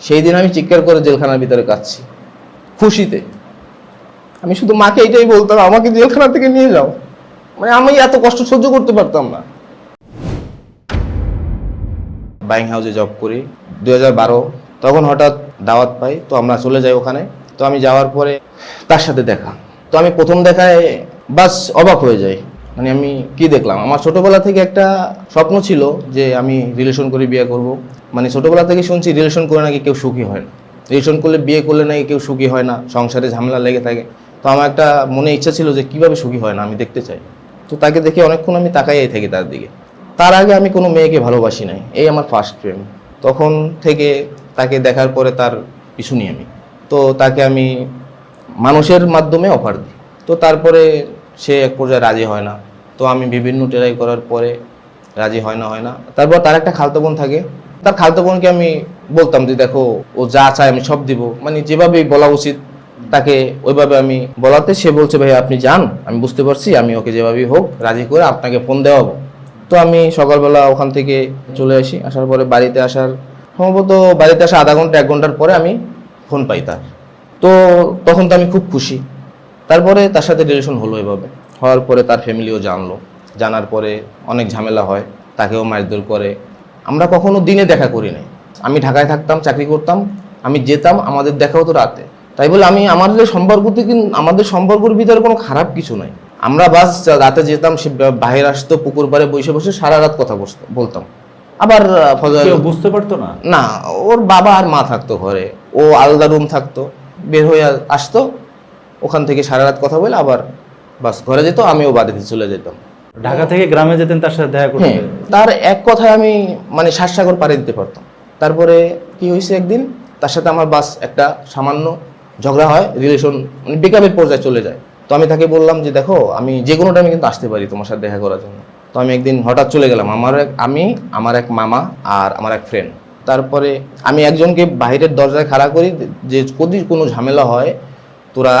সেই দিন আমি চিৎকার করে জেলখানার ভিতরে কাচ্ছি খুশিতে। আমি শুধু মাকে এটাই বলতাম, আমাকে জেলখানা থেকে নিয়ে যাও। মানে আমি এত কষ্ট সহ্য করতে পারতাম না। বাইং হাউসে জব করি দু হাজার বারো, তখন হঠাৎ দাওয়াত পাই, তো আমরা চলে যাই ওখানে। তো আমি যাওয়ার পরে তার সাথে দেখা। তো আমি প্রথম দেখায় বাস অবাক হয়ে যাই। মানে আমি কি দেখলাম? আমার ছোটবেলা থেকে একটা স্বপ্ন ছিল যে আমি রিলেশন করে বিয়ে করব। মানে ছোটবেলা থেকে শুনছি রিলেশন করে নাকি কেউ সুখী হয় না। রিলেশন করলে বিয়ে করলে নাকি কেউ সুখী হয় না, সংসারে ঝামেলা লেগে থাকে। তো আমার একটা মনে ইচ্ছা ছিল যে কীভাবে সুখী হয় না, আমি দেখতে চাই। তো তাকে দেখে অনেকক্ষণ আমি তাকাইয়াই থাকি তার দিকে। তার আগে আমি কোনো মেয়েকে ভালোবাসি নাই, এই আমার ফার্স্ট প্রেম তখন থেকে তাকে দেখার পরে তার পিছু নিয়ে আমি। তো তাকে আমি মানুষের মাধ্যমে অফার দিই। তো তারপরে সে এক পর্যায়ে রাজি হয় না। তো আমি বিভিন্ন ট্রাই করার পরে রাজি হয় না হয় না। তারপর তার একটা খালতো বোন থাকে। তার খালতো বোনকে আমি বলতাম যে, দেখো, ও যা চায় আমি সব দিব। মানে যেভাবে বলা উচিত তাকে ওইভাবে আমি বলাতে। সে বলছে, ভাই, আপনি যান, আমি বুঝতে পারছি, আমি ওকে যেভাবেই হোক রাজি করে আপনাকে ফোন দেওয়াবো। তো আমি সকালবেলা ওখান থেকে চলে আসি। আসার পরে বাড়িতে আসার সম্ভবত বাড়িতে আসা আধা ঘণ্টা, এক ঘণ্টার পরে আমি ফোন পাই তার। তো তখন তো আমি খুব খুশি। তারপরে তার সাথে রিলেশন হলো এভাবে। হওয়ার পরে তার ফ্যামিলিও জানলো। জানার পরে অনেক ঝামেলা হয় তাকেও মারধর করে। আমরা কখনো দিনে দেখা করি নাই। আমি ঢাকায় থাকতাম চাকরি করতাম আমি যেতাম আমাদের দেখা হতো রাতে। তাই বলে আমি আমাদের সম্পর্ক থেকে আমাদের সম্পর্কের ভিতরে কোনো খারাপ কিছু নাই। আমরা বাস রাতে যেতাম সে বাইরে আসতো পুকুর পাড়ে বসে বসে সারা রাত কথা বসতো- বলতাম। আবার বুঝতে পারতো না? না ওর বাবা আর মা থাকতো ঘরে। ও আলাদা রুম থাকতো। বের হয়ে আসতো ওখান থেকে সারা রাত কথা বলে আবার বাস ঘরে যেত আমিও বাড়িতে চলে যেতাম। ঢাকা থেকে গ্রামে যেতেন তার সাথে দেখা করতে? হ্যাঁ তার এক কথায় আমি মানে শ্বাসসাগর পাড়ি দিতে পারতাম। তারপরে কি হয়েছে একদিন তার সাথে আমার বাস একটা সামান্য ঝগড়া হয় রিলেশন মানে বেকাবের পর্যায়ে চলে যায়। তো আমি তাকে বললাম যে দেখো আমি যে কোনো টাইমে কিন্তু আসতে পারি তোমার সাথে দেখা করার জন্য। তো আমি একদিন হঠাৎ চলে গেলাম আমার এক আমি আমার এক মামা আর আমার এক ফ্রেন্ড তারপরে আমি একজনকে বাইরের দরজায় খাড়া করি যে যদি কোনো ঝামেলা হয় তোরা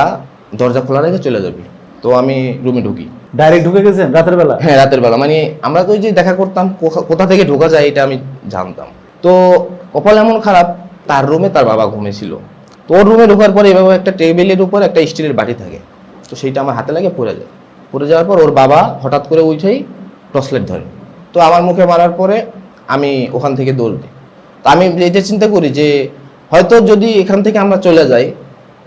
দরজা খোলা রেখে চলে যাবি। তো আমি রুমে ঢুকি। ডাইরেক্ট ঢুকে গেছেন রাতের বেলা? হ্যাঁ রাতের বেলা। মানে আমরা তো ওই যে দেখা করতাম কোথা- থেকে ঢোকা যায় এটা আমি জানতাম। তো কপাল এমন খারাপ তার রুমে তার বাবা ঘুমিয়েছিল। তো ওর রুমে ঢোকার পরে এভাবে একটা টেবিলের উপর একটা স্টিলের বাটি থাকে। তো সেইটা আমার হাতে লাগে পড়ে যায়। পড়ে যাওয়ার পর ওর বাবা হঠাৎ করে উঠেই টসলেট ধরে। তো আমার মুখে মারার পরে আমি ওখান থেকে দৌড় দিই। তো আমি এটা চিন্তা করি যে হয়তো যদি এখান থেকে আমরা চলে যাই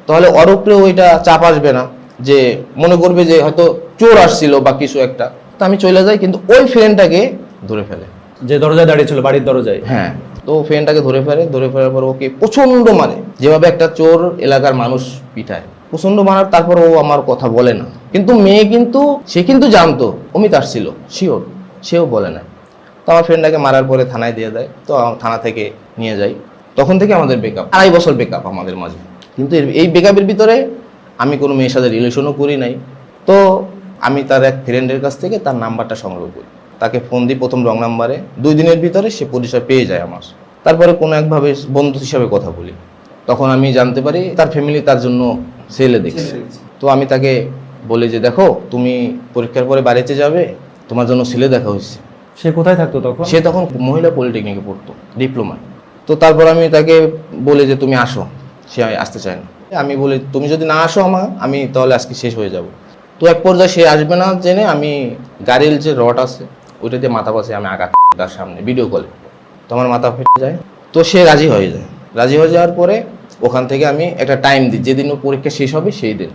তাহলে ওর উপরে ওইটা চাপ আসবে না যে মনে করবে যে হয়তো চোর আসছিল বা কিছু একটা। তো আমি চলে যাই কিন্তু ওই ফ্রেন্ডটাকে ধরে ফেলে। যে দরজায় দাঁড়িয়ে ছিল বাড়ির দরজায়? হ্যাঁ। তো ফ্রেন্ডটাকে ধরে ফেলে ধরে ফেলার পর ওকে প্রচণ্ড মারে। যেভাবে একটা চোর এলাকার মানুষ পিঠায় প্রচণ্ড মারার তারপর ও আমার কথা বলে না। কিন্তু মেয়ে কিন্তু সে কিন্তু জানতো অমিত আসছিল শিওর সেও বলে না। তো আমার ফ্রেন্ডটাকে মারার পরে থানায় দিয়ে দেয়। তো থানা থেকে নিয়ে যাই। তখন থেকে আমাদের বেকআপ আড়াই বছর বেকআপ আমাদের মাঝে। কিন্তু এই বেকআপের ভিতরে আমি কোনো মেয়ের সাথে রিলেশনও করি নাই। তো আমি তার এক ফ্রেন্ডের কাছ থেকে তার নাম্বারটা সংগ্রহ করি। তাকে ফোন দিই প্রথম রং নাম্বারে। দুই দিনের ভিতরে সে পরিচয় পেয়ে যায় আমার। তারপরে কোনো একভাবে বন্ধু হিসাবে কথা বলি। তখন আমি জানতে পারি তার ফ্যামিলি তার জন্য ছেলে দেখছে। তো আমি তাকে বলি যে দেখো তুমি পরীক্ষার পরে বাড়িতে যাবে তোমার জন্য ছেলে দেখা হয়েছে। সে কোথায় থাকতো তখন? সে তখন মহিলা পলিটেকনিকে পড়তো ডিপ্লোমায় তো তারপর আমি তাকে বলি যে তুমি আসো। সে আসতে চায় না। আমি বলি, তুমি যদি না আসো আমার, আমি তাহলে আজকে শেষ হয়ে যাব। তো এক পর্যায়ে সে আসবে না জেনে আমি গাড়ির যে রড আছে, ওইটা দিয়ে মাথা পাশে আমি আঘাত তার সামনে ভিডিও কলে তো আমার মাথা ফেটে যায়। তো সে রাজি হয়ে যায়। রাজি হয়ে যাওয়ার পরে ওখান থেকে আমি একটা টাইম দিই, যেদিন ও পরীক্ষা শেষ হবে সেই দিন।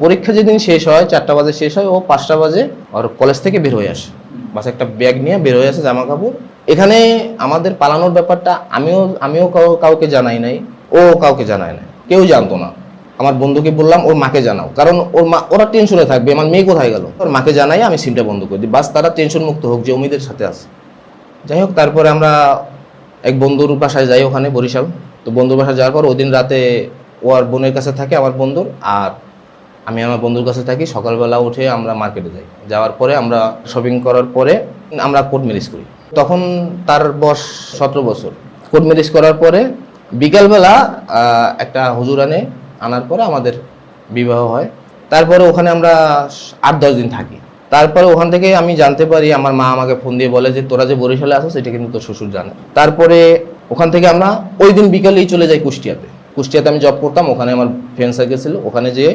পরীক্ষা যেদিন শেষ হয়, চারটা বাজে শেষ হয়, ও পাঁচটা বাজে ওর কলেজ থেকে বের হয়ে আসে। বাস একটা ব্যাগ নিয়ে বের হয়ে আসে জামা কাপড় এখানে আমাদের পালানোর ব্যাপারটা আমিও আমিও কাউ- কাউকে জানাই নাই, ও কাউকে জানায় নাই। কেউ জানতো না। আমার বন্ধুকে বললাম, ওর মাকে জানাও। কারণ ওর মা, ওরা টেনশনে থাকবে, আমার মেয়ে কোথায় গেল? ওর মাকে জানাই, আমি সিমটা বন্ধ করে দিই। বাস তারা টেনশন মুক্ত হোক, যে অমিদের সাথে আছে। যাই হোক, তারপরে আমরা এক বন্ধুর বাসায় যাই ওখানে, বরিশাল। তো বন্ধুর বাসায় যাওয়ার পর ওই দিন রাতে ও আর বোনের কাছে থাকে আমার বন্ধুর, আর আমি আমার বন্ধুর কাছে থাকি। সকালবেলা উঠে আমরা মার্কেটে যাই। যাওয়ার পরে আমরা শপিং করার পরে আমরা কোর্ট ম্যারেজ করি। তখন তার বয়স সতেরো বছর। কোর্ট ম্যারেজ করার পরে বিকালবেলা একটা হুজুর আনে, আনার পরে আমাদের বিবাহ হয়। তারপরে ওখানে আমরা আট, দশ দিন থাকি। তারপরে ওখান থেকে আমি জানতে পারি, আমার মা আমাকে ফোন দিয়ে বলে যে, তোরা যে বরিশালে আসো সেটা কিন্তু তোর শ্বশুর জানে। তারপরে ওখান থেকে আমরা ওই দিন বিকালেই চলে যাই কুষ্টিয়াতে। কুষ্টিয়াতে আমি জব করতাম, ওখানে আমার ফ্রেন্ড সার্কেল ছিল। ওখানে যেয়ে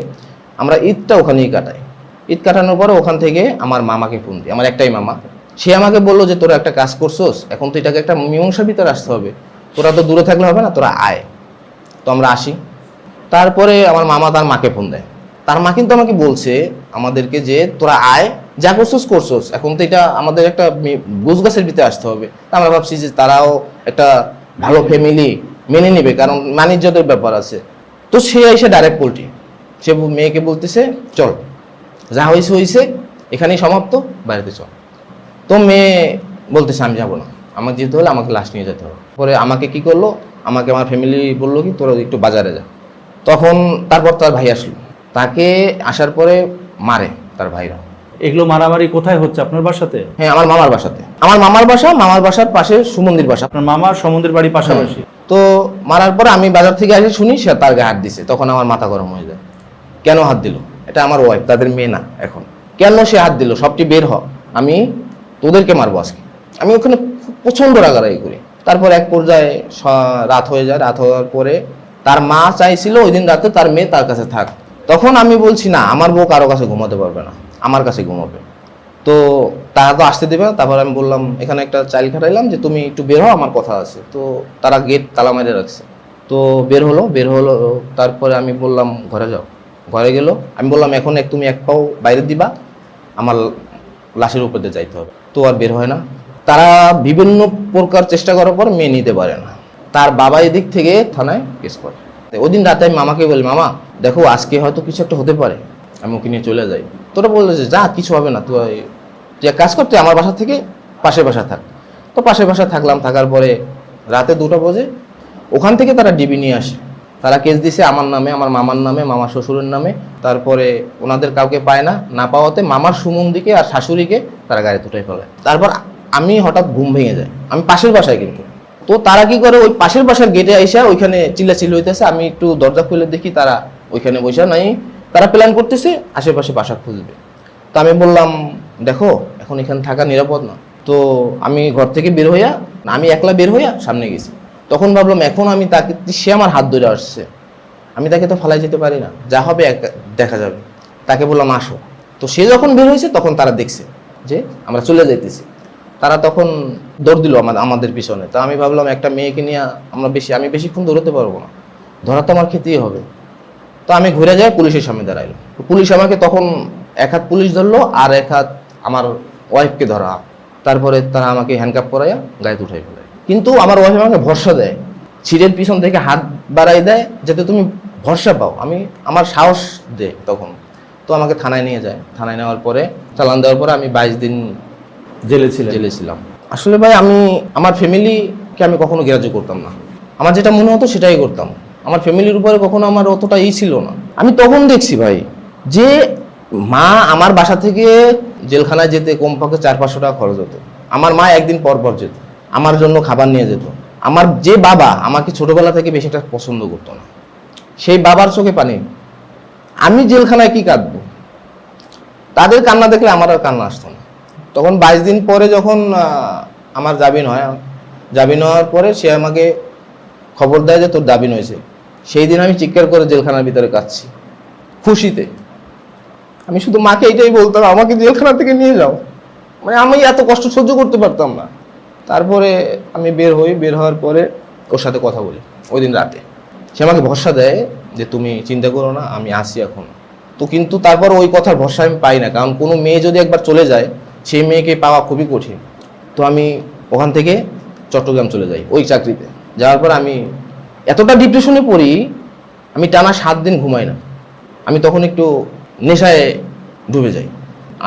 আমরা ঈদটা ওখানেই কাটাই। ঈদ কাটানোর পরে ওখান থেকে আমার মামাকে ফোন দিই। আমার একটাই মামা। সে আমাকে বলল যে, তোরা একটা কাজ করছোস, এখন তো এটাকে একটা মীমাংসার ভিতরে আসতে হবে। তোরা তো দূরে থাকলে হবে না, তোরা আয়। তো আমরা আসি। তারপরে আমার মামা তার মাকে ফোন দেয়। তার মা কিন্তু আমাকে বলছে আমাদেরকে যে তোরা আয়, যা করছোস করছোস। এখন তো এটা আমাদের একটা গোছ গাছের ভিতরে আসতে হবে। আমরা ভাবছি যে তারাও একটা ভালো ফ্যামিলি মেনে নেবে, কারণ বাণিজ্যদের ব্যাপার আছে। তো সে এসে ডাইরেক্ট পোল্ট্রি। সে মেয়েকে বলতেছে, চল, যা হয়েছে হয়েছে এখানেই সমাপ্ত, বাড়িতে চল। তো মেয়ে বলতেছে, আমি যাব না। আমাকে যেতে হলে আমাকে লাশ নিয়ে যেতে হবে। পরে আমাকে কি করল? আমাকে আমার ফ্যামিলি বলল কি তোরা একটু বাজারে যা। তখন তারপর তার ভাই আসলো। তাকে আসার পরে মারে তার ভাইরা। এগুলো মারামারি কোথায় হচ্ছে? আপনার বাসাতে? হ্যাঁ আমার মামার বাসাতে। আমার মামার বাসা মামার বাসার পাশে সুমন্দির বাসা। আপনার মামার সমুদ্রের বাড়ি পাশাপাশি? তো মারার পরে আমি বাজার থেকে এসে শুনি সে তার গায়ে হাত দিছে। তখন আমার মাথা গরম হয়ে যায়। কেন হাত দিল? এটা আমার ওয়াইফ তাদের মেয়ে না এখন। কেন সে হাত দিল? সবটি বের হ। আমি তোদেরকে মারবো আজকে। আমি ওখানে প্রচণ্ড রাগারাগি করি। তারপর এক পর্যায়ে রাত হয়ে যায়, রাত হওয়ার পরে তার মা চাইছিল ওই দিন রাতে তার মেয়ে তার কাছে থাক। তখন আমি বলছি, না, আমার বউ কারও কাছে ঘুমাতে পারবে না, আমার কাছে ঘুমাবে। তো তারা তো আসতে দেবে তারপর আমি বললাম, এখানে একটা চাইল খাটাইলাম যে তুমি একটু বের হও, আমার কথা আছে। তো তারা গেট তালা মেরে রাখছে। তো বের হলো বের হলো, তারপরে আমি বললাম, ঘরে যাও। ঘরে গেল, আমি বললাম, এখন এক, তুমি এক পাও বাইরে দিবা, আমার লাশের উপর যাইতে হবে। তো আর বের হয় না। তারা বিভিন্ন প্রকার চেষ্টা করার পর মেয়ে নিতে পারে না। তার বাবা এদিক থেকে থানায় কেস করে। ওই দিন রাতে আমি মামাকে বলি, মামা, দেখো, আজকে হয়তো কিছু একটা হতে পারে। আমি ওকে নিয়ে চলে যাই। তোরা বলল যে, যা, কিছু হবে না। তুই তুই কাজ করতে আমার বাসা থেকে পাশের বাসা থাক। তো পাশের বাসা থাকলাম, থাকার পরে রাতে দুটো বাজে। ওখান থেকে তারা ডিবি নিয়ে আসে। তারা কেস দিছে আমার নামে, আমার মামার নামে, মামার শ্বশুরের নামে। তারপরে ওনাদের কাউকে পায় না। না পাওয়াতে মামার সুমন্দিকে আর শাশুড়িকে তারা গাড়ি তুটাই ফেলে। তারপর আমি হঠাৎ ঘুম ভেঙে যায়। আমি পাশের বাসায় কিন্তু। তো তারা কি করে? ওই পাশের বাসার গেটে আইসা ওইখানে চিল্লা চিল্লাচিল্লি হইতেছে। আমি একটু দরজা খুলে দেখি তারা ওইখানে বসে নাই। তারা প্ল্যান করতেছে আশেপাশে বাসা খুঁজবে। তো আমি বললাম, দেখো, এখন এখানে থাকা নিরাপদ না। তো আমি ঘর থেকে বের হইয়া, আমি একলা বের হইয়া সামনে গেছি। তখন ভাবলাম, এখন আমি তাকে, সে আমার হাত ধরে আসছে। আমি তাকে তো ফালাই যেতে পারি না। যা হবে দেখা যাবে। তাকে বললাম, আসো। তো সে যখন বের হয়েছে তখন তারা দেখছে যে আমরা চলে যাইতেছি। তারা তখন দৌড় দিল আমাদের আমাদের পিছনে। তা আমি ভাবলাম একটা মেয়েকে নিয়ে আমরা বেশি, আমি বেশিক্ষণ দৌড়তে পারব না। ধরা তো আমার খেতেই হবে। তো আমি ঘুরে যাই পুলিশের সামনে দাঁড়াইলো। পুলিশ আমাকে তখন এক হাত পুলিশ ধরলো আর এক হাত আমার ওয়াইফকে ধরা। তারপরে তারা আমাকে হ্যান্ডকাপ করাইয়া গায়ে উঠাই ফেলে। কিন্তু আমার ওয়াইফ আমাকে ভরসা দেয়। ছিটের পিছন থেকে হাত বাড়াই দেয় যাতে তুমি ভরসা পাও। আমি, আমার সাহস দেয় তখন। তো আমাকে থানায় নিয়ে যায়। থানায় নেওয়ার পরে, চালান দেওয়ার পরে আমি বাইশ দিন জেলে ছিলেন। জেলে ছিলাম। আসলে ভাই আমি আমার ফ্যামিলিকে আমি কখনো গ্রাহ্য করতাম না। আমার যেটা মনে হতো সেটাই করতাম। আমার ফ্যামিলির উপরে কখনো আমার অতটা ই ছিল না। আমি তখন দেখছি ভাই যে মা আমার বাসা থেকে জেলখানায় যেতে কমপক্ষে চার পাঁচশো টাকা খরচ হতো। আমার মা একদিন পর পর যেত। আমার জন্য খাবার নিয়ে যেত। আমার যে বাবা আমাকে ছোটবেলা থেকে বেশি একটা পছন্দ করতো না। সেই বাবার চোখে পানি। আমি জেলখানায় কি কাঁদবো? তাদের কান্না দেখলে আমার আর কান্না আসতো না। তখন বাইশ দিন পরে যখন আমার জামিন হয়, জামিন হওয়ার পরে সে আমাকে খবর দেয় যে তোর জামিন হয়েছে। সেই দিন আমি চিৎকার করে জেলখানার ভিতরে কাঁদছি। খুশিতে। আমি শুধু মাকে এইটাই বলতাম, আমাকে জেলখানা থেকে নিয়ে যাও। মানে আমি এত কষ্ট সহ্য করতে পারতাম না। তারপরে আমি বের হই, বের হওয়ার পরে ওর সাথে কথা বলি, ওই দিন রাতে। সে আমাকে ভরসা দেয় যে তুমি চিন্তা করো না, আমি আসি এখন। তো কিন্তু তারপর ওই কথার ভরসা আমি পাই না, কারণ কোনো মেয়ে যদি একবার চলে যায় সেই মেয়েকে পাওয়া খুবই কঠিন। তো আমি ওখান থেকে চট্টগ্রাম চলে যাই ওই চাকরিতে। যাওয়ার পর আমি এতটা ডিপ্রেশনে পড়ি, আমি টানা সাত দিন ঘুমাই না। আমি তখন একটু নেশায় ডুবে যাই।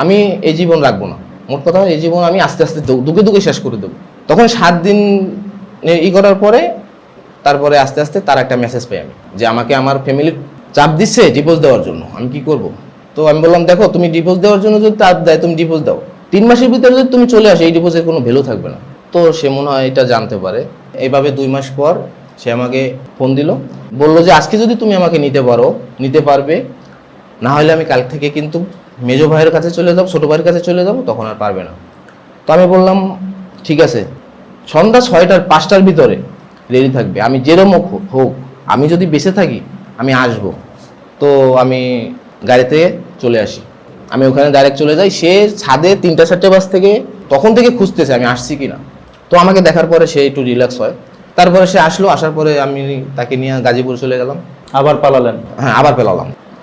আমি এই জীবন রাখব না। মোট কথা এই জীবন আমি আস্তে আস্তে দুকে দুকে শেষ করে দেবো। তখন সাত দিন ই করার পরে, তারপরে আস্তে আস্তে তার একটা মেসেজ পাই আমি, যে আমাকে আমার ফ্যামিলি চাপ দিচ্ছে ডিভোর্স দেওয়ার জন্য। আমি কি করব? তো আমি বললাম, দেখো, তুমি ডিভোর্স দেওয়ার জন্য যদি চাপ দেয়, তুমি ডিভোর্স দাও। তিন মাসের ভিতরে যদি তুমি চলে আসো, এই ডিভোর্সের কোনো ভ্যালু থাকবে না। তো সে মনে হয় এটা জানতে পারে। এইভাবে দুই মাস পর সে আমাকে ফোন দিল। বলল যে, আজকে যদি তুমি আমাকে নিতে পারো, নিতে পারবে, না হলে আমি কাল থেকে কিন্তু মেজো ভাইয়ের কাছে চলে যাব, ছোটো ভাইয়ের কাছে চলে যাব, তখন আর পারবে না। তো আমি বললাম, ঠিক আছে। সন্ধ্যা ছয়টার পাঁচটার ভিতরে রেডি থাকবে। আমি যেরম হোক, আমি যদি বেঁচে থাকি, আমি আসব। তো আমি গাড়িতে চলে আসি। আমি ওখানে ডাইরেক্ট চলে যাই। সে ছাদে তিনটা চারটে বাস থেকে তখন থেকে খুঁজতেছে আমি আসছি কি না তো আমাকে দেখার পরে সে একটু রিল্যাক্স হয়। তারপরে সে আসলো আসার পরে আমি তাকে নিয়ে গাজীপুর চলে গেলাম। আবার পালালেন? হ্যাঁ আবার পেলাম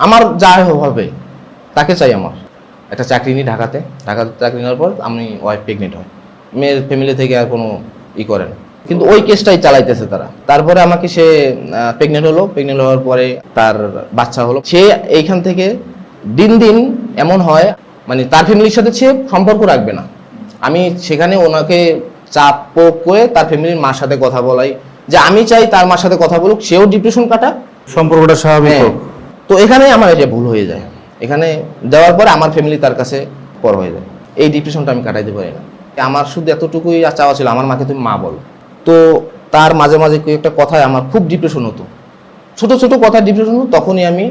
আমার যা হবে তাকে চাই আমার। একটা চাকরি নিই ঢাকাতে। ঢাকাতে চাকরি নেওয়ার পর আমি ওয়াইফ প্রেগনেন্ট হয় মেয়ের ফ্যামিলি থেকে আর কোনো ই করে না। কিন্তু ওই কেসটাই চালাইতেছে তারা। তারপরে আমাকে সে প্রেগনেন্ট হলো। প্রেগনেন্ট হওয়ার পরে তার বাচ্চা হলো। সে এইখান থেকে দিন দিন এমন হয় মানে তার ফ্যামিলির সাথে সে সম্পর্ক রাখবে না। আমি সেখানে ওনাকে চাপ করে তার ফ্যামিলির মার সাথে কথা বলাই। যে আমি চাই তার মার সাথে কথা বলুক সেও ডিপ্রেশন কাটা সম্পর্কটা স্বাভাবিক হ্যাঁ। তো এখানেই আমার এটা ভুল হয়ে যায়। এখানে দেওয়ার পরে আমার ফ্যামিলি তার কাছে পর হয়ে যায়। এই ডিপ্রেশনটা আমি কাটাইতে পারি না। আমার শুধু এতটুকুই চাওয়া ছিল আমার মাকে তুমি মা বলো। তো তার মাঝে মাঝে একটা কথায় আমার খুব ডিপ্রেশন হতো। ছোট ছোট কথা ডিপ্রেশন হতো তখনই আমি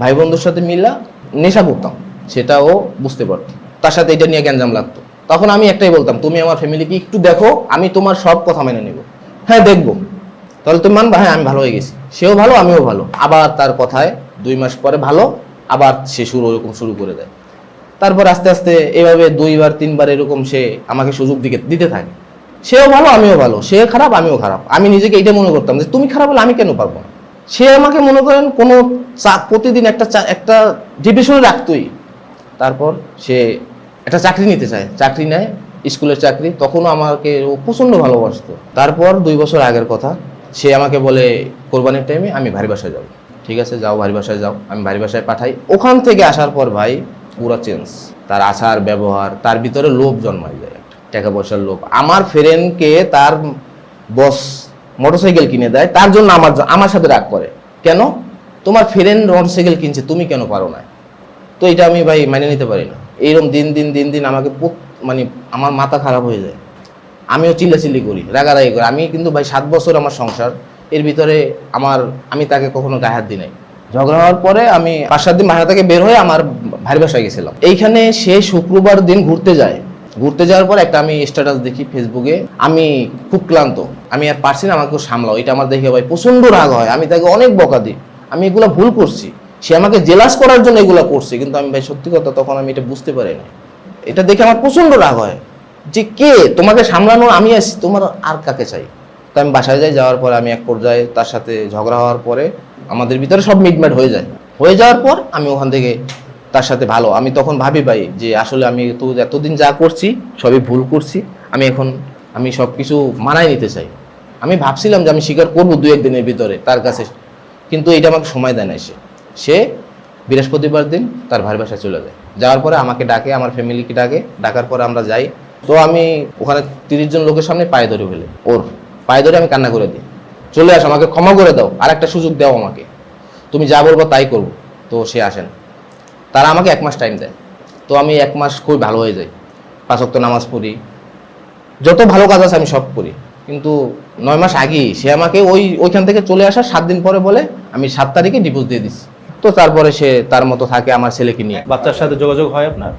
ভাই বন্ধুর সাথে মিলা নেশা করতাম সেটাও বুঝতে পারতো। তার সাথে এটা নিয়ে গ্যাঞ্জাম লাগতো। তখন আমি একটাই বলতাম, তুমি আমার ফ্যামিলিকে একটু দেখো, আমি তোমার সব কথা মেনে নেব। হ্যাঁ দেখব। তাহলে তুমি মানবা? হ্যাঁ আমি ভালো হয়ে গেছি। সেও ভালো, আমিও ভালো। আবার তার কথায় দুই মাস পরে ভালো, আবার সে শুরু, ওরকম শুরু করে দেয়। তারপর আস্তে আস্তে এভাবে দুইবার, তিনবার এরকম সে আমাকে সুযোগ দিকে, দিতে থাকে। সেও ভালো, আমিও ভালো। সে খারাপ, আমিও খারাপ। আমি নিজেকে এটা মনে করতাম যে, তুমি খারাপ হলে আমি কেন পারব না? সে আমাকে মনে করেন কোনো প্রতিদিন একটা একটা ডিপ্রেশনে রাখতোই। তারপর সে একটা চাকরি নিতে চায়। চাকরি নেয়, স্কুলের চাকরি, তখনও আমাকে ও প্রচণ্ড ভালোবাসতো। তারপর দুই বছর আগের কথা, সে আমাকে বলে, কোরবানির টাইমে আমি ভারী বাসায় যাব। ঠিক আছে, যাও, ভারী বাসায় যাও, আমি ভারী বাসায় পাঠাই। ওখান থেকে আসার পর ভাই, পুরো চেঞ্জ তার আচার, ব্যবহার, তার ভিতরে লোভ জন্মায় যায়। একটা টাকা পয়সার লোভ। আমার ফ্রেন্ডকে তার বস মোটরসাইকেল কিনে দেয়, তার জন্য আমার আমার সাথে রাগ করে। কেন? তোমার ফ্রেন্ড মোটরসাইকেল কিনছে, তুমি কেন পারো না? তো এটা আমি ভাই মেনে নিতে পারি না। এইরকম দিন দিন দিন দিন আমাকে মানে আমার মাথা খারাপ হয়ে যায়। আমিও চিল্লাচিল্লি করি, রাগারাগি করি। আমি কিন্তু ভাই সাত বছর আমার সংসার, এর ভিতরে আমার, আমি তাকে কখনো গায়ে হাত দিই নাই। ঝগড়া হওয়ার পরে আমি পাঁচ, সাত দিন বাসা থেকে বের হয়ে আমার ভাই বাসায় গেছিলাম। এইখানে সে শুক্রবার দিন ঘুরতে যায়। ঘুরতে যাওয়ার পর একটা আমি স্ট্যাটাস দেখি ফেসবুকে আমি খুব ক্লান্ত। আমি আর পারছি না আমাকে সামলাও। এটা আমার দেখে ভাই প্রচণ্ড রাগ হয়। আমি তাকে অনেক বকা দিই। আমি এগুলো ভুল করছি। সে আমাকে জেলাস করার জন্য এগুলো করছে, কিন্তু আমি ভাই, সত্যি কথা, তখন আমি এটা বুঝতে পারি না এটা দেখে আমার প্রচণ্ড রাগ হয়। যে কে? তোমাকে সামলানো আমি আছি, তোমার আর কাকে চাই? তো আমি বাসায় যাই, যাওয়ার পরে আমি এক পর্যায়ে তার সাথে ঝগড়া হওয়ার পরে আমাদের ভিতরে সব মিটমাট হয়ে যায়। হয়ে যাওয়ার পর আমি ওখান থেকে তার সাথে ভালো। আমি তখন ভাবি ভাই, যে আসলে আমি তো এতদিন যা করছি, সবই ভুল করছি, আমি এখন আমি সব কিছু মানায় নিতে চাই। আমি ভাবছিলাম যে আমি স্বীকার করব দু একদিনের ভিতরে তার কাছে। কিন্তু এটা আমাকে সময় দেয় না সে। সে বৃহস্পতিবার দিন তার ভাই বাসায় চলে যায়। যাওয়ার পরে আমাকে ডাকে, আমার ফ্যামিলিকে ডাকে। ডাকার পরে আমরা যাই। তো আমি ওখানে তিরিশ জন লোকের সামনে পায়ে ধরে ফেলে। ওর পায়ে ধরে আমি কান্না করে দিই। চলে আস, আমাকে ক্ষমা করে দাও। আর একটা সুযোগ দাও আমাকে। তুমি যা বলব তাই করব। তো সে আসেন তারা আমাকে এক মাস টাইম দেয়। তো আমি এক মাস খুব ভালো হয়ে যাই। পাঁচ ওয়াক্ত নামাজ পড়ি। যত ভালো কাজ আছে আমি সব করি। কিন্তু নয় মাস আগেই সে আমাকে ওই ওইখান থেকে চলে আসার সাত দিন পরে বলে আমি সাত তারিখে ডিভোর্স দিয়ে দিচ্ছি তো তারপরে সে তার মতো থাকে আমার ছেলেকে নিয়ে। বাচ্চার সাথে যোগাযোগ হয় আপনার?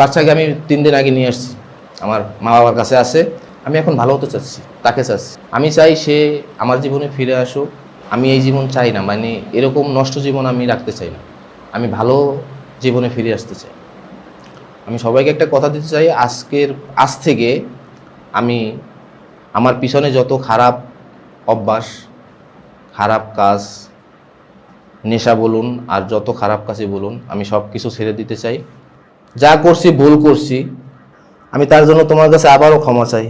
বাচ্চাকে আমি তিন দিন আগে নিয়ে আসছি। আমার মা বাবার কাছে আছে। আমি এখন ভালো হতে চাচ্ছি তাকে চাচ্ছি। আমি চাই সে আমার জীবনে ফিরে আসুক। আমি এই জীবন চাই না মানে এরকম নষ্ট জীবন আমি রাখতে চাই না। আমি ভালো জীবনে ফিরে আসতে চাই। আমি সবাইকে একটা কথা দিতে চাই আজকের আজ থেকে আমি আমার পিছনে যত খারাপ অভ্যাস, খারাপ কাজ, নেশা বলুন আর যত খারাপ কাজই বলুন, আমি সব কিছু ছেড়ে দিতে চাই। যা করছি, ভুল করছি, আমি তার জন্য তোমার কাছে আবারও ক্ষমা চাই।